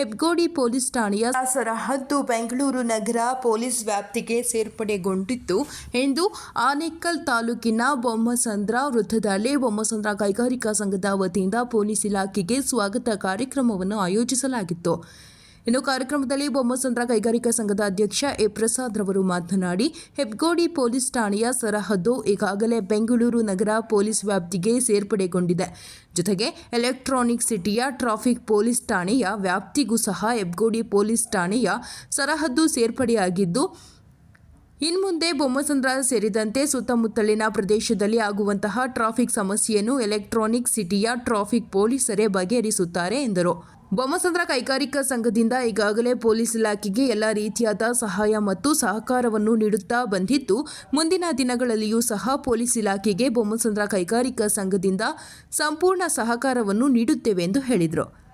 Hebbagodi police ಠಾಣೆಯ ಸರಹದ್ದು ಬೆಂಗಳೂರು ನಗರ police ವ್ಯಾಪ್ತಿಗೆ ಸೇರ್ಪಡೆಗೊಂಡಿತ್ತು ಎಂದು ಆನೇಕಲ್ ತಾಲೂಕಿನ ಬೊಮ್ಮಸಂದ್ರ ವೃತ್ತದಲ್ಲಿ ಬೊಮ್ಮಸಂದ್ರ ಕೈಗಾರಿಕಾ ಸಂಘದ ವತಿಯಿಂದ ಪೊಲೀಸ್ ಇಲಾಖೆಗೆ ಸ್ವಾಗತ ಕಾರ್ಯಕ್ರಮವನ್ನು ಆಯೋಜಿಸಲಾಗಿತ್ತು. ಇನ್ನು ಕಾರ್ಯಕ್ರಮದಲ್ಲಿ ಬೊಮ್ಮಸಂದ್ರ ಕೈಗಾರಿಕಾ ಸಂಘದ ಅಧ್ಯಕ್ಷ ಎ ಪ್ರಸಾದ್ ರವರು ಮಾತನಾಡಿ ಹೆಬ್ಗೋಡಿ ಪೊಲೀಸ್ ಠಾಣೆಯ ಸರಹದ್ದು ಈಗಾಗಲೇ ಬೆಂಗಳೂರು ನಗರ ಪೊಲೀಸ್ ವ್ಯಾಪ್ತಿಗೆ ಸೇರ್ಪಡೆಗೊಂಡಿದೆ. ಜೊತೆಗೆ ಎಲೆಕ್ಟ್ರಾನಿಕ್ ಸಿಟಿಯ ಟ್ರಾಫಿಕ್ ಪೊಲೀಸ್ ಠಾಣೆಯ ವ್ಯಾಪ್ತಿಗೂ ಸಹ ಹೆಬ್ಗೋಡಿ ಪೊಲೀಸ್ ಠಾಣೆಯ ಸರಹದ್ದು ಸೇರ್ಪಡೆಯಾಗಿದ್ದು, ಇನ್ಮುಂದೆ ಬೊಮ್ಮಸಂದ್ರ ಸೇರಿದಂತೆ ಸುತ್ತಮುತ್ತಲಿನ ಪ್ರದೇಶದಲ್ಲಿ ಆಗುವಂತಹ ಟ್ರಾಫಿಕ್ ಸಮಸ್ಯೆಯನ್ನು ಎಲೆಕ್ಟ್ರಾನಿಕ್ ಸಿಟಿಯ ಟ್ರಾಫಿಕ್ ಪೊಲೀಸರೇ ಬಗೆಹರಿಸುತ್ತಾರೆ ಎಂದರು. ಬೊಮ್ಮಸಂದ್ರ ಕೈಗಾರಿಕಾ ಸಂಘದಿಂದ ಈಗಾಗಲೇ ಪೊಲೀಸ್ ಇಲಾಖೆಗೆ ಎಲ್ಲ ರೀತಿಯಾದ ಸಹಾಯ ಮತ್ತು ಸಹಕಾರವನ್ನು ನೀಡುತ್ತಾ ಬಂದಿದ್ದು, ಮುಂದಿನ ದಿನಗಳಲ್ಲಿಯೂ ಸಹ ಪೊಲೀಸ್ ಇಲಾಖೆಗೆ ಬೊಮ್ಮಸಂದ್ರ ಕೈಗಾರಿಕಾ ಸಂಘದಿಂದ ಸಂಪೂರ್ಣ ಸಹಕಾರವನ್ನು ನೀಡುತ್ತೇವೆ ಎಂದು ಹೇಳಿದರು.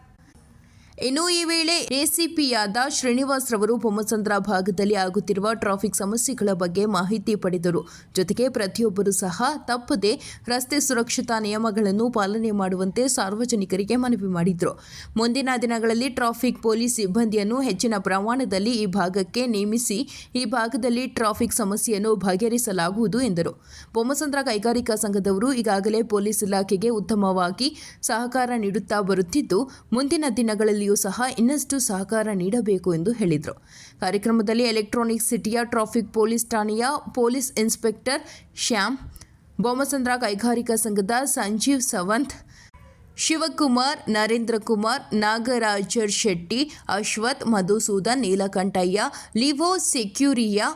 ಇನ್ನು ಈ ವೇಳೆ ಎಸಿಪಿಯಾದ ಶ್ರೀನಿವಾಸ್ ರವರು ಬೊಮ್ಮಸಂದ್ರ ಭಾಗದಲ್ಲಿ ಆಗುತ್ತಿರುವ ಟ್ರಾಫಿಕ್ ಸಮಸ್ಯೆಗಳ ಬಗ್ಗೆ ಮಾಹಿತಿ ಪಡೆದರು. ಜೊತೆಗೆ ಪ್ರತಿಯೊಬ್ಬರೂ ಸಹ ತಪ್ಪದೆ ರಸ್ತೆ ಸುರಕ್ಷತಾ ನಿಯಮಗಳನ್ನು ಪಾಲನೆ ಮಾಡುವಂತೆ ಸಾರ್ವಜನಿಕರಿಗೆ ಮನವಿ ಮಾಡಿದರು. ಮುಂದಿನ ದಿನಗಳಲ್ಲಿ ಟ್ರಾಫಿಕ್ ಪೊಲೀಸ್ ಸಿಬ್ಬಂದಿಯನ್ನು ಹೆಚ್ಚಿನ ಪ್ರಮಾಣದಲ್ಲಿ ಈ ಭಾಗಕ್ಕೆ ನೇಮಿಸಿ ಈ ಭಾಗದಲ್ಲಿ ಟ್ರಾಫಿಕ್ ಸಮಸ್ಯೆಯನ್ನು ಬಗೆಹರಿಸಲಾಗುವುದು ಎಂದರು. ಬೊಮ್ಮಸಂದ್ರ ಕೈಗಾರಿಕಾ ಸಂಘದವರು ಈಗಾಗಲೇ ಪೊಲೀಸ್ ಇಲಾಖೆಗೆ ಉತ್ತಮವಾಗಿ ಸಹಕಾರ ನೀಡುತ್ತಾ ಬರುತ್ತಿದ್ದು, ಮುಂದಿನ ದಿನಗಳಲ್ಲಿಯೂ ಸಹ ಇನ್ನಷ್ಟು ಸಹಕಾರ ನೀಡಬೇಕು ಎಂದು ಹೇಳಿದರು. ಕಾರ್ಯಕ್ರಮದಲ್ಲಿ ಎಲೆಕ್ಟ್ರಾನಿಕ್ ಸಿಟಿಯ ಟ್ರಾಫಿಕ್ ಪೊಲೀಸ್ ಠಾಣೆಯ ಪೊಲೀಸ್ ಇನ್ಸ್ಪೆಕ್ಟರ್ ಶ್ಯಾಮ್, ಬೊಮ್ಮಸಂದ್ರ ಕೈಗಾರಿಕಾ ಸಂಘದ ಸಂಜೀವ್ ಸವಂತ್, ಶಿವಕುಮಾರ್, ನರೇಂದ್ರ ಕುಮಾರ್, ನಾಗರಾಜರ್ ಶೆಟ್ಟಿ, ಅಶ್ವಥ್, ಮಧುಸೂದನ್, ನೀಲಕಂಠಯ್ಯ, ಲಿವೋ ಸೆಕ್ಯೂರಿಯಾ,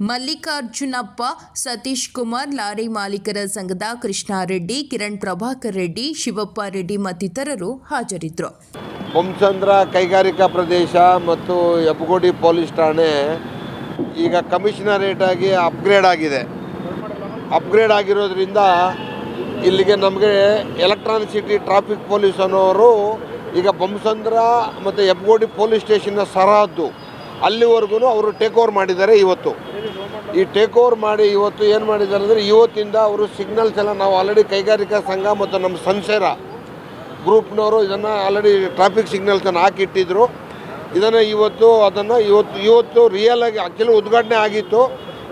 ಮಲ್ಲಿಕಾರ್ಜುನಪ್ಪ, ಸತೀಶ್ ಕುಮಾರ್, ಲಾರಿ ಮಾಲೀಕರ ಸಂಘದ ಕೃಷ್ಣಾರೆಡ್ಡಿ, ಕಿರಣ್ ಪ್ರಭಾಕರ್ ರೆಡ್ಡಿ, ಶಿವಪ್ಪ ರೆಡ್ಡಿ ಮತ್ತಿತರರು ಹಾಜರಿದ್ದರು. ಬೊಮ್ಮಸಂದ್ರ ಕೈಗಾರಿಕಾ ಪ್ರದೇಶ ಮತ್ತು ಎಬ್ಬಗೋಡಿ ಪೊಲೀಸ್ ಠಾಣೆ ಈಗ ಕಮಿಷನರೇಟ್ ಆಗಿ ಅಪ್ಗ್ರೇಡ್ ಆಗಿದೆ. ಅಪ್ಗ್ರೇಡ್ ಆಗಿರೋದ್ರಿಂದ ಇಲ್ಲಿಗೆ ನಮಗೆ ಎಲೆಕ್ಟ್ರಾನಿಕ್ ಸಿಟಿ ಟ್ರಾಫಿಕ್ ಪೊಲೀಸ್ ಅನ್ನೋರು ಈಗ ಬೊಮ್ಮಸಂದ್ರ ಮತ್ತು ಹೆಬ್ಬಗೋಡಿ ಪೊಲೀಸ್ ಸ್ಟೇಷನ್ನ ಸರಹದ್ದು. ಅಲ್ಲಿವರೆಗೂ ಅವರು ಟೇಕ್ ಓವರ್ ಮಾಡಿದ್ದಾರೆ ಇವತ್ತು. ಈ ಟೇಕ್ ಓವರ್ ಮಾಡಿ ಇವತ್ತು ಏನು ಮಾಡಿದ್ದಾರೆ ಅಂದರೆ ಇವತ್ತಿಂದ ಅವರು ಸಿಗ್ನಲ್ಸ್ ಎಲ್ಲ ನಾವು ಆಲ್ರೆಡಿ ಕೈಗಾರಿಕಾ ಸಂಘ ಮತ್ತು ನಮ್ಮ ಸಂಸೇರ ಗ್ರೂಪ್ನವರು ಇದನ್ನು ಆಲ್ರೆಡಿ ಟ್ರಾಫಿಕ್ ಸಿಗ್ನಲ್ಸನ್ನು ಹಾಕಿಟ್ಟಿದ್ರು. ಇದನ್ನು ಇವತ್ತು ಅದನ್ನು ಇವತ್ತು ಇವತ್ತು ರಿಯಲ್ ಆಗಿ ಆ್ಯಕ್ಚುಲಿ ಉದ್ಘಾಟನೆ ಆಗಿತ್ತು.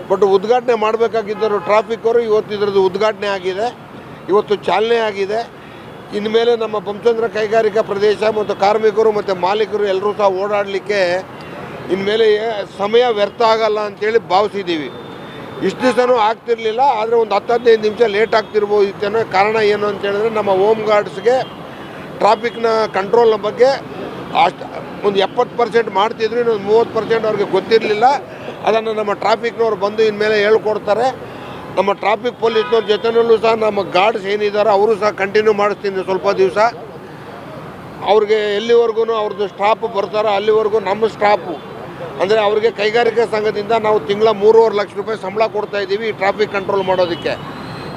ಬಟ್ ಉದ್ಘಾಟನೆ ಮಾಡಬೇಕಾಗಿದ್ದರು ಟ್ರಾಫಿಕ್ ಅವರು, ಇವತ್ತು ಇದರದ್ದು ಉದ್ಘಾಟನೆ ಆಗಿದೆ. ಇವತ್ತು ಚಾಲನೆ ಆಗಿದೆ. ಇನ್ಮೇಲೆ ನಮ್ಮ ಬಂಚಂದ್ರ ಕೈಗಾರಿಕಾ ಪ್ರದೇಶ ಮತ್ತು ಕಾರ್ಮಿಕರು ಮತ್ತು ಮಾಲೀಕರು ಎಲ್ಲರೂ ಸಹ ಓಡಾಡಲಿಕ್ಕೆ ಇನ್ಮೇಲೆ ಸಮಯ ವ್ಯರ್ಥ ಆಗಲ್ಲ ಅಂತೇಳಿ ಭಾವಿಸಿದ್ದೀವಿ. ಇಷ್ಟು ದಿವಸನೂ ಆಗ್ತಿರಲಿಲ್ಲ, ಆದರೆ ಒಂದು ಹತ್ತು ಹದಿನೈದು ನಿಮಿಷ ಲೇಟ್ ಆಗ್ತಿರ್ಬೋದು ಕಾರಣ ಏನು ಅಂತ ಹೇಳಿದ್ರೆ ನಮ್ಮ ಹೋಮ್ ಗಾರ್ಡ್ಸ್ಗೆ ಟ್ರಾಫಿಕ್ನ ಕಂಟ್ರೋಲ್ನ ಬಗ್ಗೆ ಅಷ್ಟು ಒಂದು ಎಪ್ಪತ್ತು ಪರ್ಸೆಂಟ್ ಮಾಡ್ತಿದ್ರು, ಇನ್ನೊಂದು ಮೂವತ್ತು ಪರ್ಸೆಂಟ್ ಅವ್ರಿಗೆ ಗೊತ್ತಿರಲಿಲ್ಲ. ಅದನ್ನು ನಮ್ಮ ಟ್ರಾಫಿಕ್ನವ್ರು ಬಂದು ಇನ್ಮೇಲೆ ಹೇಳ್ಕೊಡ್ತಾರೆ. ನಮ್ಮ ಟ್ರಾಫಿಕ್ ಪೊಲೀಸ್ನವ್ರ ಜೊತೆನಲ್ಲೂ ಸಹ ನಮ್ಮ ಗಾರ್ಡ್ಸ್ ಏನಿದ್ದಾರೆ ಅವರು ಸಹ ಕಂಟಿನ್ಯೂ ಮಾಡಿಸ್ತೀನಿ ಸ್ವಲ್ಪ ದಿವಸ. ಅವ್ರಿಗೆ ಎಲ್ಲಿವರೆಗೂ ಅವ್ರದ್ದು ಸ್ಟಾಪ್ ಬರ್ತಾರೋ ಅಲ್ಲಿವರೆಗೂ ನಮ್ಮ ಸ್ಟಾಪು ಅಂದರೆ ಅವ್ರಿಗೆ ಕೈಗಾರಿಕಾ ಸಂಘದಿಂದ ನಾವು ತಿಂಗಳ ಮೂರುವರೆ ಲಕ್ಷ ರೂಪಾಯಿ ಸಂಬಳ ಕೊಡ್ತಾ ಇದ್ದೀವಿ ಈ ಟ್ರಾಫಿಕ್ ಕಂಟ್ರೋಲ್ ಮಾಡೋದಕ್ಕೆ.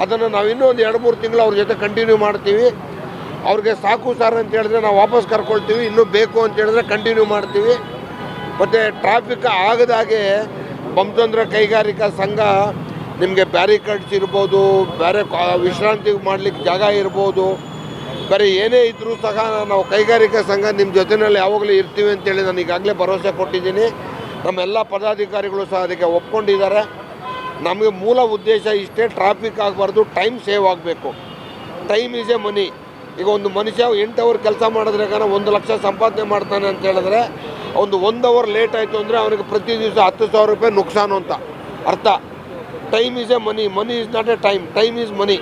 ಅದನ್ನು ನಾವು ಇನ್ನೂ ಒಂದು ಎರಡು ಮೂರು ತಿಂಗಳು ಅವ್ರ ಜೊತೆ ಕಂಟಿನ್ಯೂ ಮಾಡ್ತೀವಿ. ಅವ್ರಿಗೆ ಸಾಕು ಸರ್ ಅಂತ ಹೇಳಿದ್ರೆ ನಾವು ವಾಪಸ್ ಕರ್ಕೊಳ್ತೀವಿ, ಇನ್ನೂ ಬೇಕು ಅಂತ ಹೇಳಿದ್ರೆ ಕಂಟಿನ್ಯೂ ಮಾಡ್ತೀವಿ. ಮತ್ತು ಟ್ರಾಫಿಕ್ ಆಗದಾಗೆ ಬಂಸಂದ್ರ ಕೈಗಾರಿಕಾ ಸಂಘ ನಿಮಗೆ ಬ್ಯಾರಿಕೇಡ್ಸ್ ಇರ್ಬೋದು, ಬೇರೆ ವಿಶ್ರಾಂತಿ ಮಾಡಲಿಕ್ಕೆ ಜಾಗ ಇರ್ಬೋದು, ಬೇರೆ ಏನೇ ಇದ್ದರೂ ಸಹ ನಾವು ಕೈಗಾರಿಕಾ ಸಂಘ ನಿಮ್ಮ ಜೊತೆಯಲ್ಲಿ ಯಾವಾಗಲೂ ಇರ್ತೀವಿ ಅಂತೇಳಿ ನಾನು ಈಗಾಗಲೇ ಭರವಸೆ ಕೊಟ್ಟಿದ್ದೀನಿ. ನಮ್ಮೆಲ್ಲ ಪದಾಧಿಕಾರಿಗಳು ಸಹ ಅದಕ್ಕೆ ಒಪ್ಕೊಂಡಿದ್ದಾರೆ. ನಮಗೆ ಮೂಲ ಉದ್ದೇಶ ಇಷ್ಟೇ ಟ್ರಾಫಿಕ್ ಆಗಬಾರ್ದು ಟೈಮ್ ಸೇವ್ ಆಗಬೇಕು. ಟೈಮ್ ಈಸ್ ಎ ಮನಿ ಈಗ ಒಂದು ಮನುಷ್ಯ ಎಂಟು ಅವರ್ ಕೆಲಸ ಮಾಡಿದ್ರೆ ಒಂದು ಲಕ್ಷ ಸಂಪಾದನೆ ಮಾಡ್ತಾನೆ ಅಂತ ಹೇಳಿದ್ರೆ ಒಂದು ಒಂದು ಅವರ್ ಲೇಟ್ ಆಯಿತು ಅಂದರೆ ಅವನಿಗೆ ಪ್ರತಿ ದಿವಸ ಹತ್ತು ಸಾವಿರ ರೂಪಾಯಿ ನುಕ್ಸಾನು ಅಂತ. ಅರ್ಥ? Time is a money money is not a time time is money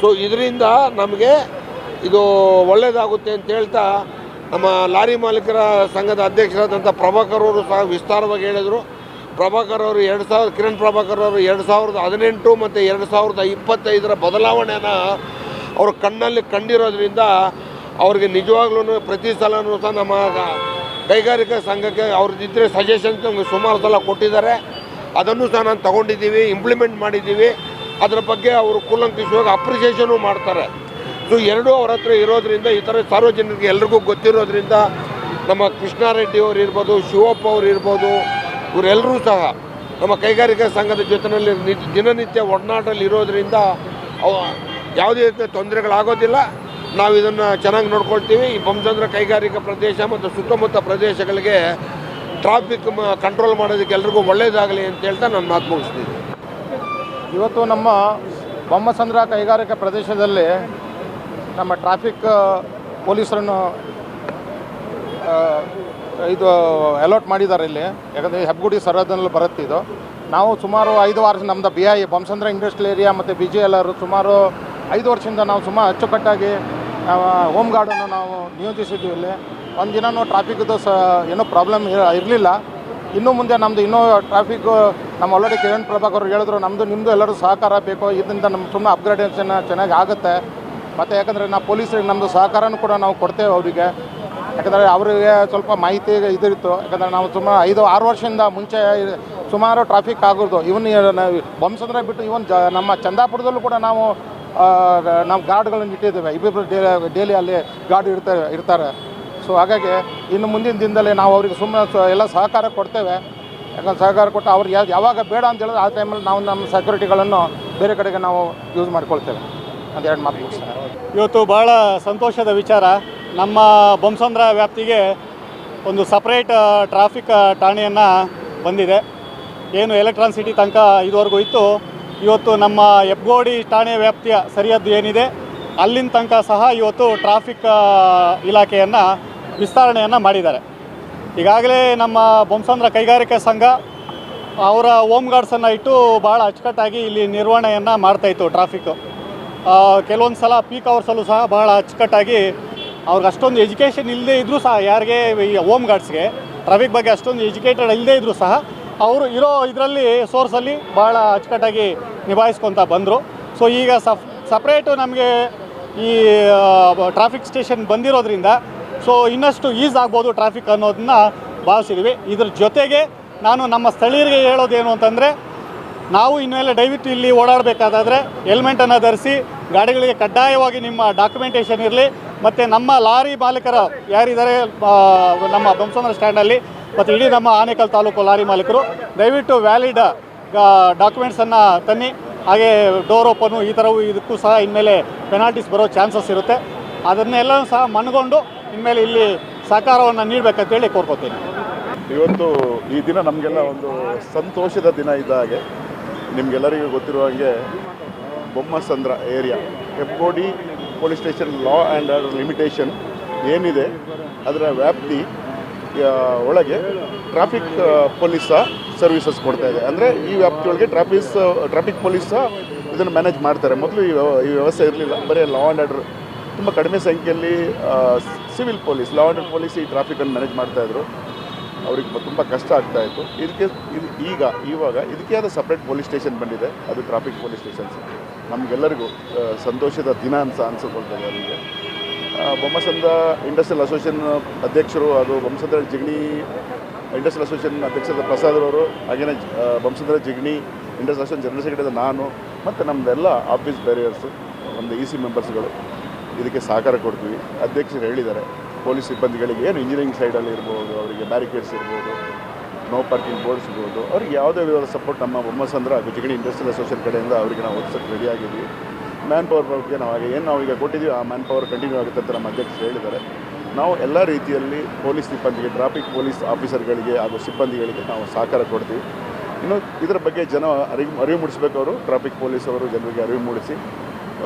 so ಇದರಿಂದ ನಮಗೆ ಇದು ಒಳ್ಳೆಯದಾಗುತ್ತೆ ಅಂತ ಹೇಳ್ತಾ ನಮ್ಮ ಲಾರಿ ಮಾಲೀಕರ ಸಂಘದ ಅಧ್ಯಕ್ಷರಾದಂಥ ಪ್ರಭಾಕರ್ ಅವರು ಸಹ ವಿಸ್ತಾರವಾಗಿ ಹೇಳಿದರು. ಪ್ರಭಾಕರ್ ಅವರು ಎರಡು ಸಾವಿರದ ಕಿರಣ್ ಪ್ರಭಾಕರ್ ಅವರು ಎರಡು ಸಾವಿರದ ಹದಿನೆಂಟು ಮತ್ತು ಎರಡು ಸಾವಿರದ ಇಪ್ಪತ್ತೈದರ ಬದಲಾವಣೆನ ಅವ್ರ ಕಣ್ಣಲ್ಲಿ ಕಂಡಿರೋದ್ರಿಂದ ಅವ್ರಿಗೆ ನಿಜವಾಗ್ಲೂ ಪ್ರತಿ ಸಲನೂ ಸಹ ನಮ್ಮ ಕೈಗಾರಿಕಾ ಸಂಘಕ್ಕೆ ಅವ್ರದ್ದಿದ್ದರೆ ಸಜೆಷನ್ಸ್ ನಮಗೆ ಸುಮಾರು ಸಲ ಕೊಟ್ಟಿದ್ದಾರೆ. ಅದನ್ನು ಸಹ ನಾನು ತಗೊಂಡಿದ್ದೀವಿ ಇಂಪ್ಲಿಮೆಂಟ್ ಮಾಡಿದ್ದೀವಿ. ಅದರ ಬಗ್ಗೆ ಅವರು ಕೂಲಂಕಿಸುವಾಗ ಅಪ್ರಿಸಿಯೇಷನು ಮಾಡ್ತಾರೆ. ಸೊ ಎರಡೂ ಅವ್ರ ಹತ್ರ ಇರೋದ್ರಿಂದ, ಈ ಥರ ಸಾರ್ವಜನಿಕರಿಗೆ ಎಲ್ರಿಗೂ ಗೊತ್ತಿರೋದ್ರಿಂದ ನಮ್ಮ ಕೃಷ್ಣಾರೆಡ್ಡಿ ಅವರು ಇರ್ಬೋದು, ಶಿವಪ್ಪ ಅವರು ಇರ್ಬೋದು ಇವರೆಲ್ಲರೂ ಸಹ ನಮ್ಮ ಕೈಗಾರಿಕಾ ಸಂಘದ ಜೊತೆಯಲ್ಲಿ ದಿನನಿತ್ಯ ಒಡನಾಟಲ್ಲಿ ಇರೋದ್ರಿಂದ ಅವ ಯಾವುದೇ ರೀತಿಯ ತೊಂದರೆಗಳಾಗೋದಿಲ್ಲ. ನಾವು ಇದನ್ನು ಚೆನ್ನಾಗಿ ನೋಡ್ಕೊಳ್ತೀವಿ. ಈ ಬೊಮ್ಮಸಂದ್ರ ಕೈಗಾರಿಕಾ ಪ್ರದೇಶ ಮತ್ತು ಸುತ್ತಮುತ್ತ ಪ್ರದೇಶಗಳಿಗೆ ಟ್ರಾಫಿಕ್ ಕಂಟ್ರೋಲ್ ಮಾಡೋದಕ್ಕೆ ಎಲ್ರಿಗೂ ಒಳ್ಳೆಯದಾಗಲಿ ಅಂತ ಹೇಳ್ತಾ ನಾನು ಮಾತು ಮುಗಿಸ್ತೀನಿ. ಇವತ್ತು ನಮ್ಮ ಬೊಮ್ಮಸಂದ್ರ ಕೈಗಾರಿಕಾ ಪ್ರದೇಶದಲ್ಲಿ ನಮ್ಮ ಟ್ರಾಫಿಕ್ ಪೊಲೀಸರನ್ನು ಇದು ಅಲರ್ಟ್ ಮಾಡಿದ್ದಾರೆ ಇಲ್ಲಿ. ಯಾಕಂದರೆ ಹೆಬ್ಗುಡಿ ಸರಹದ್ದಲ್ಲಿ ಬರುತ್ತೆ ಇದು. ನಾವು ಸುಮಾರು ಐದು ವಾರ ನಮ್ಮದು B I Bommasandra industrial area ಮತ್ತು ಬಿ ಜಿ ಎಲ್ ಸುಮಾರು ಐದು ವರ್ಷದಿಂದ ನಾವು ಸುಮ್ಮ ಅಚ್ಚುಕಟ್ಟಾಗಿ ಹೋಮ್ ಗಾರ್ಡನ್ನು ನಾವು ನಿಯೋಜಿಸಿದ್ವಿ ಇಲ್ಲಿ. ಒಂದು ದಿನವೂ ಟ್ರಾಫಿಕ್ದು ಸ ಏನೂ ಪ್ರಾಬ್ಲಮ್ ಇರಲಿಲ್ಲ. ಇನ್ನು ಮುಂದೆ ನಮ್ಮದು ಇನ್ನೂ ಟ್ರಾಫಿಕ್, ನಮ್ಮ ಆಲ್ರೆಡಿ ಕಿರಣ್ ಪ್ರಭಾಕರ್ ಹೇಳಿದ್ರು ನಮ್ಮದು ನಿಮ್ಮದು ಎಲ್ಲರೂ ಸಹಕಾರ ಬೇಕು. ಇದರಿಂದ ನಮ್ಮ ಸುಮ್ಮನೆ ಅಪ್ಗ್ರೇಡೇಷನ್ ಚೆನ್ನಾಗಿ ಆಗುತ್ತೆ. ಮತ್ತು ಯಾಕಂದರೆ ನಾವು ಪೊಲೀಸರಿಗೆ ನಮ್ಮದು ಸಹಕಾರನೂ ಕೂಡ ನಾವು ಕೊಡ್ತೇವೆ ಅವರಿಗೆ. ಯಾಕಂದರೆ ಅವರಿಗೆ ಸ್ವಲ್ಪ ಮಾಹಿತಿ ಇದಿತ್ತು ಯಾಕಂದರೆ ನಾವು ಸುಮಾರು ಐದು, ಆರು ವರ್ಷದಿಂದ ಮುಂಚೆ ಸುಮಾರು ಟ್ರಾಫಿಕ್ ಆಗೋದು. ಇವನ್ ಬೊಮ್ಮಸಂದ್ರ ಬಿಟ್ಟು ಇವನ್ ಜ, ನಮ್ಮ ಚಂದಾಪುರದಲ್ಲೂ ಕೂಡ ನಾವು ನಾವು ಗಾರ್ಡ್ಗಳನ್ನು ಇಟ್ಟಿದ್ದೇವೆ. ಇಬ್ಬಿಬ್ಬರು ಡೇ, ಡೈಲಿ ಅಲ್ಲಿ ಗಾರ್ಡ್ ಇರ್ತಾರೆ ಇರ್ತಾರೆ. ಸೊ ಹಾಗಾಗಿ ಇನ್ನು ಮುಂದಿನ ದಿನದಲ್ಲಿ ನಾವು ಅವ್ರಿಗೆ ಸುಮ್ಮನೆ ಎಲ್ಲ ಸಹಕಾರ ಕೊಡ್ತೇವೆ. ಯಾಕಂದ್ರೆ ಸಹಕಾರ ಕೊಟ್ಟು ಅವ್ರು ಯಾವ ಯಾವಾಗ ಬೇಡ ಅಂತ ಹೇಳಿದ್ರೆ ಆ ಟೈಮಲ್ಲಿ ನಾವು ನಮ್ಮ ಸೆಕ್ಯೂರಿಟಿಗಳನ್ನು ಬೇರೆ ಕಡೆಗೆ ನಾವು ಯೂಸ್ ಮಾಡ್ಕೊಳ್ತೇವೆ. ಎರಡು ಮಾತು ಇವತ್ತು ಭಾಳ ಸಂತೋಷದ ವಿಚಾರ. ನಮ್ಮ ಬೊಮ್ಸಂದ್ರ ವ್ಯಾಪ್ತಿಗೆ ಒಂದು ಸಪ್ರೇಟ್ ಟ್ರಾಫಿಕ್ ಠಾಣೆಯನ್ನು ಬಂದಿದೆ. ಏನು ಎಲೆಕ್ಟ್ರಾನ್ ಸಿಟಿ ತನಕ ಇದುವರೆಗೂ ಇತ್ತು. ಇವತ್ತು ನಮ್ಮ ಹೆಬ್ಗೋಡಿ ಠಾಣೆ ವ್ಯಾಪ್ತಿಯ ಸರಿಯದ್ದು ಏನಿದೆ, ಅಲ್ಲಿನ ತನಕ ಸಹ ಇವತ್ತು ಟ್ರಾಫಿಕ್ ಇಲಾಖೆಯನ್ನು ವಿಸ್ತರಣೆಯನ್ನು ಮಾಡಿದ್ದಾರೆ. ಈಗಾಗಲೇ ನಮ್ಮ ಬೊಮ್ಸಂದ್ರ ಕೈಗಾರಿಕಾ ಸಂಘ, ಅವರ ಹೋಮ್ ಗಾರ್ಡ್ಸನ್ನು ಇಟ್ಟು ಭಾಳ ಅಚ್ಚುಕಟ್ಟಾಗಿ ಇಲ್ಲಿ ನಿರ್ವಹಣೆಯನ್ನು ಮಾಡ್ತಾಯಿತ್ತು ಟ್ರಾಫಿಕ್ಕು ಕೆಲವೊಂದು ಸಲ ಪೀಕ್ ಅವರ್ಸಲ್ಲೂ ಸಹ ಭಾಳ ಅಚ್ಚುಕಟ್ಟಾಗಿ ಅವ್ರಿಗೆ ಅಷ್ಟೊಂದು ಎಜುಕೇಷನ್ ಇಲ್ಲದೇ ಇದ್ದರೂ ಸಹ, ಯಾರಿಗೆ ಈ ಹೋಮ್ ಗಾರ್ಡ್ಸ್ಗೆ ಟ್ರಾಫಿಕ್ ಬಗ್ಗೆ ಅಷ್ಟೊಂದು ಎಜುಕೇಟೆಡ್ ಇಲ್ಲದೇ ಇದ್ದರೂ ಸಹ ಅವರು ಇರೋ ಇದರಲ್ಲಿ ಸೋರ್ಸಲ್ಲಿ ಭಾಳ ಅಚ್ಚುಕಟ್ಟಾಗಿ ನಿಭಾಯಿಸ್ಕೊತ ಬಂದರು. ಸೊ ಈಗ ಸಫ್ ಸಪ್ರೇಟು ನಮಗೆ ಈ ಟ್ರಾಫಿಕ್ ಸ್ಟೇಷನ್ ಬಂದಿರೋದ್ರಿಂದ ಸೊ ಇನ್ನಷ್ಟು ಈಸ್ ಆಗ್ಬೋದು ಟ್ರಾಫಿಕ್ ಅನ್ನೋದನ್ನ ಭಾವಿಸಿದ್ವಿ. ಇದ್ರ ಜೊತೆಗೆ ನಾನು ನಮ್ಮ ಸ್ಥಳೀಯರಿಗೆ ಹೇಳೋದೇನು ಅಂತಂದರೆ, ನಾವು ಇನ್ಮೇಲೆ ದಯವಿಟ್ಟು ಇಲ್ಲಿ ಓಡಾಡಬೇಕಾದ್ರೆ ಹೆಲ್ಮೆಟನ್ನು ಧರಿಸಿ ಗಾಡಿಗಳಿಗೆ ಕಡ್ಡಾಯವಾಗಿ ನಿಮ್ಮ ಡಾಕ್ಯುಮೆಂಟೇಷನ್ ಇರಲಿ, ಮತ್ತು ನಮ್ಮ ಲಾರಿ ಮಾಲೀಕರ ಯಾರಿದ್ದಾರೆ ನಮ್ಮ ಬೊಮ್ಸಂದ್ರ ಸ್ಟ್ಯಾಂಡಲ್ಲಿ ಮತ್ತು ಇಡೀ ನಮ್ಮ ಆನೇಕಲ್ ತಾಲೂಕು ಲಾರಿ ಮಾಲೀಕರು, ದಯವಿಟ್ಟು ವ್ಯಾಲಿಡ್ ಡಾಕ್ಯುಮೆಂಟ್ಸನ್ನು ತನ್ನಿ. ಹಾಗೆ ಡೋರ್ ಓಪನು ಈ ಥರವು ಇದಕ್ಕೂ ಸಹ ಇನ್ಮೇಲೆ ಪೆನಾಲ್ಟೀಸ್ ಬರೋ ಚಾನ್ಸಸ್ ಇರುತ್ತೆ. ಅದನ್ನೆಲ್ಲ ಸಹ ಮನಗೊಂಡು ಇನ್ಮೇಲೆ ಇಲ್ಲಿ ಸಹಕಾರವನ್ನು ನೀಡಬೇಕಂತೇಳಿ ಕೋರ್ಕೋತೀನಿ. ಇವತ್ತು ಈ ದಿನ ನಮಗೆಲ್ಲ ಒಂದು ಸಂತೋಷದ ದಿನ ಇದ್ದ ಹಾಗೆ ನಿಮಗೆಲ್ಲರಿಗೂ ಗೊತ್ತಿರುವ ಹಾಗೆ Bommasandra area Hebbagodi police station law and order limitation ಏನಿದೆ, ಅದರ ವ್ಯಾಪ್ತಿ ಒಳಗೆ ಟ್ರಾಫಿಕ್ ಪೊಲೀಸ್ ಸರ್ವಿಸಸ್ ಕೊಡ್ತಾ ಇದೆ. ಅಂದರೆ ಈ ವ್ಯಾಪ್ತಿಯೊಳಗೆ ಟ್ರಾಫಿಸ್ ಟ್ರಾಫಿಕ್ ಪೊಲೀಸ್ ಇದನ್ನು ಮ್ಯಾನೇಜ್ ಮಾಡ್ತಾರೆ. ಮೊದಲು ಈ ಈ ವ್ಯವಸ್ಥೆ ಇರಲಿಲ್ಲ. ಬರೀ ಲಾ ಆ್ಯಂಡ್ ಆರ್ಡರ್ ತುಂಬ ಕಡಿಮೆ ಸಂಖ್ಯೆಯಲ್ಲಿ civil police law and order police ಈ ಟ್ರಾಫಿಕನ್ನು ಮ್ಯಾನೇಜ್ ಮಾಡ್ತಾಯಿದ್ರು ಅವ್ರಿಗೆ ತುಂಬ ಕಷ್ಟ ಆಗ್ತಾ ಇತ್ತು. ಇದಕ್ಕೆ, ಇದು ಈಗ, ಇವಾಗ ಇದಕ್ಕೆ ಆದ ಸಪ್ರೇಟ್ ಪೊಲೀಸ್ ಸ್ಟೇಷನ್ ಬಂದಿದೆ? ಅದು ಟ್ರಾಫಿಕ್ ಪೊಲೀಸ್ ಸ್ಟೇಷನ್ಸ್ ನಮಗೆಲ್ಲರಿಗೂ ಸಂತೋಷದ ದಿನ ಅನ್ಸ ಅನ್ಸಿಕೊಳ್ತದೆ ಅವರಿಗೆ. ಬೊಮ್ಮಸಂದ್ರ ಇಂಡಸ್ಟ್ರಿಯಲ್ ಅಸೋಸಿಯೇಷನ್ ಅಧ್ಯಕ್ಷರು ಅದು ಬೊಮ್ಮಸಂದ್ರ ಜಿಗಣಿ ಇಂಡಸ್ಟ್ರಿಯಲ್ ಅಸೋಸಿಯೇಷನ್ ಅಧ್ಯಕ್ಷರ ಪ್ರಸಾದ್ ಅವರು ಹಾಗೆಯೇ Bommasandra Jigani industrial association general secretary ನಾನು, ಮತ್ತು ನಮ್ಮದೆಲ್ಲ ಆಫೀಸ್ ಬ್ಯಾರಿಯರ್ಸು ಒಂದು ಇ ಸಿ ಮೆಂಬರ್ಸ್ಗಳು ಇದಕ್ಕೆ ಸಹಕಾರ ಕೊಡ್ತೀವಿ. ಅಧ್ಯಕ್ಷರು ಹೇಳಿದ್ದಾರೆ, ಪೊಲೀಸ್ ಸಿಬ್ಬಂದಿಗಳಿಗೆ ಏನು ಇಂಜಿನಿಯರಿಂಗ್ ಸೈಡಲ್ಲಿ ಇರ್ಬೋದು, ಅವರಿಗೆ ಬ್ಯಾರಿಕೇಡ್ಸ್ ಇರ್ಬೋದು ನೋ ಪಾರ್ಕಿಂಗ್ ಬೋರ್ಡ್ಸ್ ಇರ್ಬೋದು, ಅವ್ರಿಗೆ ಯಾವುದೇ ವಿಧದ ಸಪೋರ್ಟ್ ನಮ್ಮ ಬೊಮ್ಮಸಂದ್ರ ಗುಜಗಣಿ ಇಂಡಸ್ಟ್ರಿಯಲ್ ಅಸೋಸಿಯೇಷನ್ ಕಡೆಯಿಂದ ಅವರಿಗೆ ನಾವು ಒದಗಿಸೋಕ್ಕೆ ರೆಡಿಯಾಗಿದ್ದೀವಿ ಮ್ಯಾನ್ ಪವರ್ ಬಗ್ಗೆ ನಾವು ಹಾಗೆ ಏನು ಈಗ ಕೊಟ್ಟಿದ್ದೀವಿ ಆ ಮ್ಯಾನ್ ಪವರ್ ಕಂಟಿನ್ಯೂ ಆಗುತ್ತೆ ಅಂತ ನಮ್ಮ ಅಧ್ಯಕ್ಷರು ಹೇಳಿದ್ದಾರೆ. ನಾವು ಎಲ್ಲ ರೀತಿಯಲ್ಲಿ ಪೊಲೀಸ್ ಸಿಬ್ಬಂದಿಗೆ ಟ್ರಾಫಿಕ್ ಪೊಲೀಸ್ ಆಫೀಸರ್ಗಳಿಗೆ ಹಾಗೂ ಸಿಬ್ಬಂದಿಗಳಿಗೆ ನಾವು ಸಹಕಾರ ಕೊಡ್ತೀವಿ. ಇನ್ನು ಇದರ ಬಗ್ಗೆ ಜನ ಅರಿವು ಅರಿವು ಮೂಡಿಸಬೇಕು ಅವರು. ಟ್ರಾಫಿಕ್ ಪೊಲೀಸ್ ಅವರು ಜನರಿಗೆ ಅರಿವು ಮೂಡಿಸಿ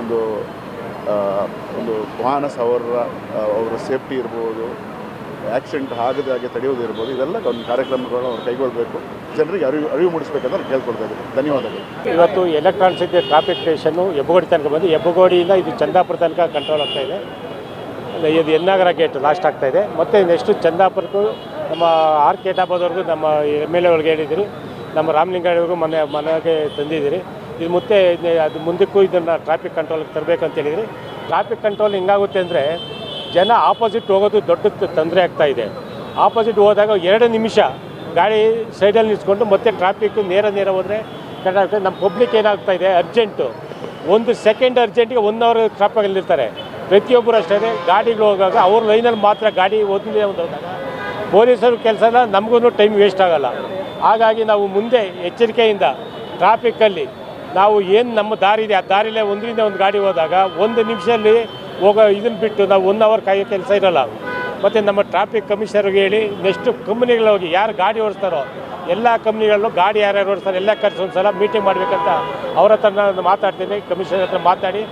ಒಂದು ಒಂದು ವಾಹನ ಸವಾರರ ಅವರ ಸೇಫ್ಟಿ ಇರ್ಬೋದು ಆಕ್ಸಿಡೆಂಟ್ ಆಗದ ಹಾಗೆ ತಡೆಯೋದಿರ್ಬೋದು ಇದೆಲ್ಲ ಒಂದು ಕಾರ್ಯಕ್ರಮಗಳನ್ನು ಅವ್ರು ಕೈಗೊಳ್ಳಬೇಕು ಜನರಿಗೆ ಅರಿವು ಅರಿವು ಮೂಡಿಸ್ಬೇಕಂತ ಕೇಳ್ಕೊಳ್ತಾ ಇದ್ದೀನಿ. ಧನ್ಯವಾದಗಳು. ಇವತ್ತು electron city traffic station Hebbagodi ತನಕ ಬಂದು ಹೆಬ್ಬಗೋಡಿಯಿಂದ ಇದು ಚಂದಾಪುರ ತನಕ ಕಂಟ್ರೋಲ್ ಆಗ್ತಾ ಇದೆ. ಇದು ಎನ್ನಾಗರ ಗೇಟ್ ಲಾಸ್ಟ್ ಆಗ್ತಾ ಇದೆ. ಮತ್ತು ನೆಕ್ಸ್ಟು ಚಂದಾಪುರಕ್ಕೂ ನಮ್ಮ ಆರ್ ಕೆ ಡಾಬಾದವ್ರಿಗೂ, ನಮ್ಮ ಎಂ ಎಲ್ ಎ ಹೇಳಿದ್ದೀರಿ. ನಮ್ಮ ರಾಮಲಿಂಗವ್ರಿಗೂ ಮನೆ, ಮನೆಗೆ ತಂದಿದ್ದೀರಿ. ಇದು ಮತ್ತೆ ಅದು ಮುಂದಕ್ಕೂ ಇದನ್ನು ಟ್ರಾಫಿಕ್ ಕಂಟ್ರೋಲ್ಗೆ ತರಬೇಕಂತ ಹೇಳಿದಿರಿ. ಟ್ರಾಫಿಕ್ ಕಂಟ್ರೋಲ್ ಹೆಂಗಾಗುತ್ತೆ ಅಂದರೆ ಜನ ಆಪೋಸಿಟ್ ಹೋಗೋದು ದೊಡ್ಡ ತೊಂದರೆ ಆಗ್ತಾ ಇದೆ. ಆಪೋಸಿಟ್ ಹೋದಾಗ ಎರಡು ನಿಮಿಷ ಗಾಡಿ ಸೈಡಲ್ಲಿ ನಿಲ್ಸ್ಕೊಂಡು ಮತ್ತೆ ಟ್ರಾಫಿಕ್ ನೇರ ನೇರ ಹೋದರೆ ಕರೆಕ್ಟ್ ಆಗ್ತದೆ ನಮ್ಮ ಪಬ್ಲಿಕ್ ಏನಾಗ್ತಾ ಇದೆ ಅರ್ಜೆಂಟು ಒಂದು ಸೆಕೆಂಡ್ ಅರ್ಜೆಂಟಿಗೆ ಒನ್ ಅವರ್ ಟ್ರಾಫಿಕಲ್ಲಿರ್ತಾರೆ ಪ್ರತಿಯೊಬ್ಬರು ಅಷ್ಟೇ ಗಾಡಿಗಳು ಹೋಗಾಗ ಅವ್ರ ಲೈನಲ್ಲಿ ಮಾತ್ರ ಗಾಡಿ ಓದಿದೆ ಒಂದು ಪೊಲೀಸರ ಕೆಲಸನ ನಮಗೂ ಟೈಮ್ ವೇಸ್ಟ್ ಆಗೋಲ್ಲ. ಹಾಗಾಗಿ ನಾವು ಮುಂದೆ ಎಚ್ಚರಿಕೆಯಿಂದ ಟ್ರಾಫಿಕ್ಕಲ್ಲಿ ನಾವು ಏನು ನಮ್ಮ ದಾರಿ ಇದೆ ಆ ದಾರಿಲೇ ಒಂದರಿಂದ ಒಂದು ಗಾಡಿ ಹೋದಾಗ ಒಂದು ನಿಮಿಷದಲ್ಲಿ ಹೋಗೋ ಇದನ್ನು ಬಿಟ್ಟು ನಾವು ಒನ್ ಅವರ್ ಕಾಯೋ ಕೆಲಸ ಇರೋಲ್ಲ. ಮತ್ತು ನಮ್ಮ ಟ್ರಾಫಿಕ್ ಕಮಿಷನರ್ಗೆ ಹೇಳಿ ನೆಕ್ಸ್ಟ್ ಕಂಪ್ನಿಗಳು ಹೋಗಿ ಯಾರು ಗಾಡಿ ಓಡಿಸ್ತಾರೋ, ಎಲ್ಲ ಕಂಪ್ನಿಗಳಲ್ಲೂ ಗಾಡಿ ಯಾರ್ಯಾರು ಓಡಿಸ್ತಾರೆ, ಎಲ್ಲ ಖರ್ಚು ಒಂದು ಸಲ ಮೀಟಿಂಗ್ ಮಾಡಬೇಕಂತ ಅವ್ರ ಹತ್ರ ನಾನು ಮಾತಾಡ್ತೀನಿ ಕಮಿಷನರ್ ಹತ್ರ ಮಾತಾಡಿ,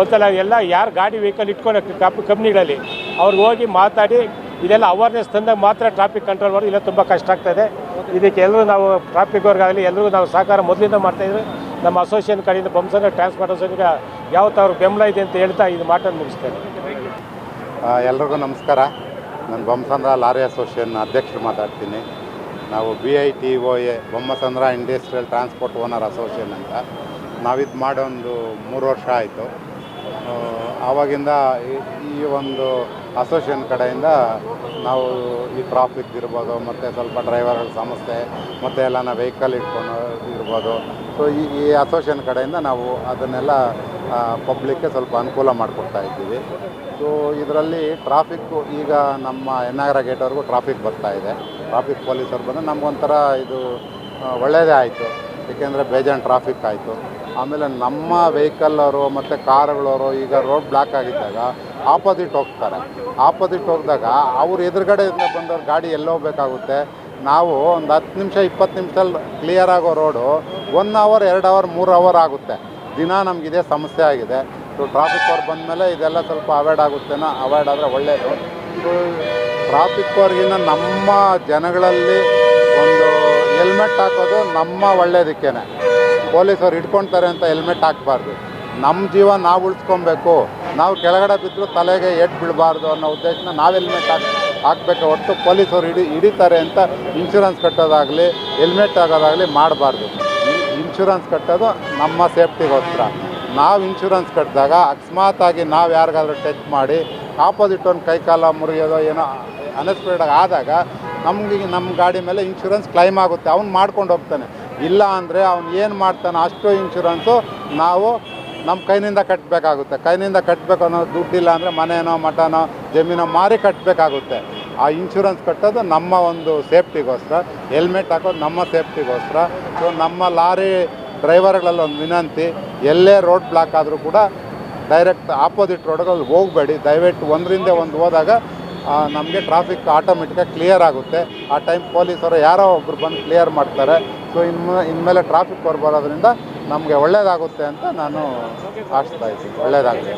ಒಂದ್ಸಲ ಎಲ್ಲ ಯಾರು ಗಾಡಿ ವೆಹಿಕಲ್ ಇಟ್ಕೊಂಡು ಟ್ರಾಫಿಕ್ ಕಂಪ್ನಿಗಳಲ್ಲಿ ಅವ್ರಿಗೆ ಹೋಗಿ ಮಾತಾಡಿ, ಇದೆಲ್ಲ ಅವೇರ್ನೆಸ್ ತಂದಾಗ ಮಾತ್ರ ಟ್ರಾಫಿಕ್ ಕಂಟ್ರೋಲ್ ಮಾಡೋದು ಇಲ್ಲ ತುಂಬ ಕಷ್ಟ ಆಗ್ತದೆ. ಇದಕ್ಕೆ ಎಲ್ಲರೂ ನಾವು ಟ್ರಾಫಿಕ್ ವರ್ಗಾಗಲಿ ಎಲ್ಲರಿಗೂ ನಾವು ಸಹಕಾರ ಮೊದಲಿಂದ ಮಾಡ್ತಾಯಿದ್ರು ನಮ್ಮ ಅಸೋಸಿಯೇಷನ್ ಕಡೆಯಿಂದ ಬಂಸನ ಟ್ರಾನ್ಸ್ಪೋರ್ಟ್ ಅಸೋಸಿಯೇಷನ್ಗೆ ಯಾವತ್ತು ಅವ್ರ ಬೆಂಬಲ ಇದೆ ಅಂತ ಹೇಳ್ತಾ ಇದು ಮಾತನ್ನು ಮುಗಿಸ್ತೇನೆ. ಎಲ್ರಿಗೂ ನಮಸ್ಕಾರ. ನಾನು ಬೊಮ್ಮಸಂದ್ರ ಲಾರಿ ಅಸೋಸಿಯೇಷನ್ ಅಧ್ಯಕ್ಷರು ಮಾತಾಡ್ತೀನಿ. ನಾವು B I T O A Bommasandra industrial transport owner association ಅಂತ ನಾವಿದು ಮಾಡೋ ಮಾಡೊಂದು ಮೂರು ವರ್ಷ ಆಯಿತು. ಆವಾಗಿಂದ ಈ- ಒಂದು ಅಸೋಸಿಯೇಷನ್ ಕಡೆಯಿಂದ ನಾವು ಈ ಟ್ರಾಫಿಕ್ ಇರ್ಬೋದು, ಮತ್ತು ಸ್ವಲ್ಪ ಡ್ರೈವರ್ಗಳ ಸಮಸ್ಯೆ, ಮತ್ತು ಎಲ್ಲ ವೆಹಿಕಲ್ ಇಟ್ಕೊಂಡು ಇರ್ಬೋದು. ಸೊ ಈ ಈ ಅಸೋಸಿಯೇಷನ್ ಕಡೆಯಿಂದ ನಾವು ಅದನ್ನೆಲ್ಲ ಪಬ್ಲಿಕ್ಗೆ ಸ್ವಲ್ಪ ಅನುಕೂಲ ಮಾಡಿಕೊಡ್ತಾ ಇದ್ದೀವಿ. ಸೊ ಇದರಲ್ಲಿ ಟ್ರಾಫಿಕ್ಕು ಈಗ ನಮ್ಮ ಎನ್ನಾಗರ ಗೇಟ್ವರೆಗೂ ಟ್ರಾಫಿಕ್ ಬರ್ತಾ ಇದೆ. ಟ್ರಾಫಿಕ್ ಪೊಲೀಸರು ಬಂದು ನಮಗೊಂಥರ ಇದು ಒಳ್ಳೆಯದೇ ಆಯಿತು. ಏಕೆಂದರೆ ಬೇಜಾನ್ ಟ್ರಾಫಿಕ್ ಆಯಿತು. ಆಮೇಲೆ ನಮ್ಮ ವೆಹಿಕಲ್ಲವರು ಮತ್ತು ಕಾರ್ಗಳವರು ಈಗ ರೋಡ್ ಬ್ಲಾಕ್ ಆಗಿದ್ದಾಗ ಆಪೋಸಿಟ್ ಹೋಗ್ತಾರೆ. ಆಪೋಸಿಟ್ ಹೋಗಿದಾಗ ಅವ್ರು ಎದುರುಗಡೆಯಿಂದ ಬಂದವ್ರ ಗಾಡಿ ಎಲ್ಲಿ ಹೋಗ್ಬೇಕಾಗುತ್ತೆ? ನಾವು ಒಂದು ಹತ್ತು ನಿಮಿಷ, ಇಪ್ಪತ್ತು ನಿಮಿಷದಲ್ಲಿ ಕ್ಲಿಯರ್ ಆಗೋ ರೋಡು ಒನ್ ಅವರ್ ಎರಡು ಅವರ್ ಮೂರು ಅವರ್ ಆಗುತ್ತೆ. ದಿನ ನಮಗಿದೆ ಸಮಸ್ಯೆ ಆಗಿದೆ. ಸೊ ಟ್ರಾಫಿಕ್ ಅವ್ರು ಬಂದಮೇಲೆ ಇದೆಲ್ಲ ಸ್ವಲ್ಪ ಅವಾಯ್ಡ್ ಆಗುತ್ತೇನೋ ಅವಾಯ್ಡ್ ಆದರೆ ಒಳ್ಳೆಯದು ಸೊ ಟ್ರಾಫಿಕ್ ಅವ್ರಿಗಿನ್ನ ನಮ್ಮ ಜನಗಳಲ್ಲಿ ಒಂದು ಹೆಲ್ಮೆಟ್ ಹಾಕೋದು ನಮ್ಮ ಒಳ್ಳೇದಕ್ಕೇನೆ. ಪೊಲೀಸವ್ರು ಇಟ್ಕೊಳ್ತಾರೆ ಅಂತ ಹೆಲ್ಮೆಟ್ ಹಾಕಬಾರ್ದು. ನಮ್ಮ ಜೀವ ನಾವು ಉಳಿಸ್ಕೊಬೇಕು. ನಾವು ಕೆಳಗಡೆ ಬಿದ್ದರೂ ತಲೆಗೆ ಎಟ್ಟು ಬಿಡಬಾರ್ದು ಅನ್ನೋ ಉದ್ದೇಶನ ನಾವು ಹೆಲ್ಮೆಟ್ ಹಾಕಿ, ಹಾಕಬೇಕು ಹೊರತು ಪೊಲೀಸರು ಹಿಡಿ, ಹಿಡಿತಾರೆ ಅಂತ ಇನ್ಶೂರೆನ್ಸ್ ಕಟ್ಟೋದಾಗಲಿ, ಹೆಲ್ಮೆಟ್ ಆಗೋದಾಗಲಿ ಮಾಡಬಾರ್ದು. ಇನ್ಶೂರೆನ್ಸ್ ಕಟ್ಟೋದು ನಮ್ಮ ಸೇಫ್ಟಿಗೋಸ್ಕರ. ನಾವು ಇನ್ಶೂರೆನ್ಸ್ ಕಟ್ಟಿದಾಗ ಅಕಸ್ಮಾತಾಗಿ ನಾವು ಯಾರಿಗಾದ್ರೂ ಟಚ್ ಮಾಡಿ ಆಪೋಸಿಟ್ ಒಂದು ಕೈಕಾಲ ಮುರಿಯೋದೋ ಏನೋ ಅನ್ಎಕ್ಸ್ಪೆಕ್ಟೆಡ್ ಆದಾಗ ನಮಗೆ ನಮ್ಮ ಗಾಡಿ ಮೇಲೆ ಇನ್ಶೂರೆನ್ಸ್ ಕ್ಲೈಮ್ ಆಗುತ್ತೆ. ಅವ್ನು ಮಾಡ್ಕೊಂಡು ಹೋಗ್ತಾನೆ. ಇಲ್ಲ ಅಂದರೆ ಅವನು ಏನು ಮಾಡ್ತಾನೆ ಅಷ್ಟು ಇನ್ಶೂರೆನ್ಸು ನಾವು ನಮ್ಮ ಕೈನಿಂದ ಕಟ್ಟಬೇಕಾಗುತ್ತೆ ಕೈನಿಂದ ಕಟ್ಟಬೇಕು ಅನ್ನೋ ದುಡ್ಡಿಲ್ಲ ಅಂದರೆ ಮನೆಯೋ ಮಠನೋ, ಜಮೀನೋ ಮಾರಿ ಕಟ್ಟಬೇಕಾಗುತ್ತೆ ಆ ಇನ್ಶೂರೆನ್ಸ್ ಕಟ್ಟೋದು ನಮ್ಮ ಒಂದು ಸೇಫ್ಟಿಗೋಸ್ಕರ ಹೆಲ್ಮೆಟ್ ಹಾಕೋದು ನಮ್ಮ ಸೇಫ್ಟಿಗೋಸ್ಕರ. ಸೊ ನಮ್ಮ ಲಾರಿ ಡ್ರೈವರ್ಗಳಲ್ಲಿ ಒಂದು ವಿನಂತಿ, ಎಲ್ಲೇ ರೋಡ್ ಬ್ಲಾಕ್ ಆದರೂ ಕೂಡ ಡೈರೆಕ್ಟ್ ಆಪೋಸಿಟ್ ರೋಡ್ಗಳಲ್ಲಿ ಹೋಗಬೇಡಿ. ದಯವಿಟ್ಟು ಒಂದರಿಂದ ಒಂದು ಹೋದಾಗ ನಮಗೆ ಟ್ರಾಫಿಕ್ ಆಟೋಮೆಟಿಕಾಗಿ ಕ್ಲಿಯರ್ ಆಗುತ್ತೆ. ಆ ಟೈಮ್ ಪೊಲೀಸರು ಯಾರೋ ಒಬ್ಬರು ಬಂದು ಕ್ಲಿಯರ್ ಮಾಡ್ತಾರೆ. ಸೊ ಇನ್ನು ಇನ್ಮೇಲೆ ಟ್ರಾಫಿಕ್ ಬರೋದ್ರಿಂದ ನಮಗೆ ಒಳ್ಳೆಯದಾಗುತ್ತೆ ಅಂತ ನಾನು ಆಶಿಸ್ತಾ ಇದ್ದೀನಿ. ಒಳ್ಳೆಯದಾಗಲಿ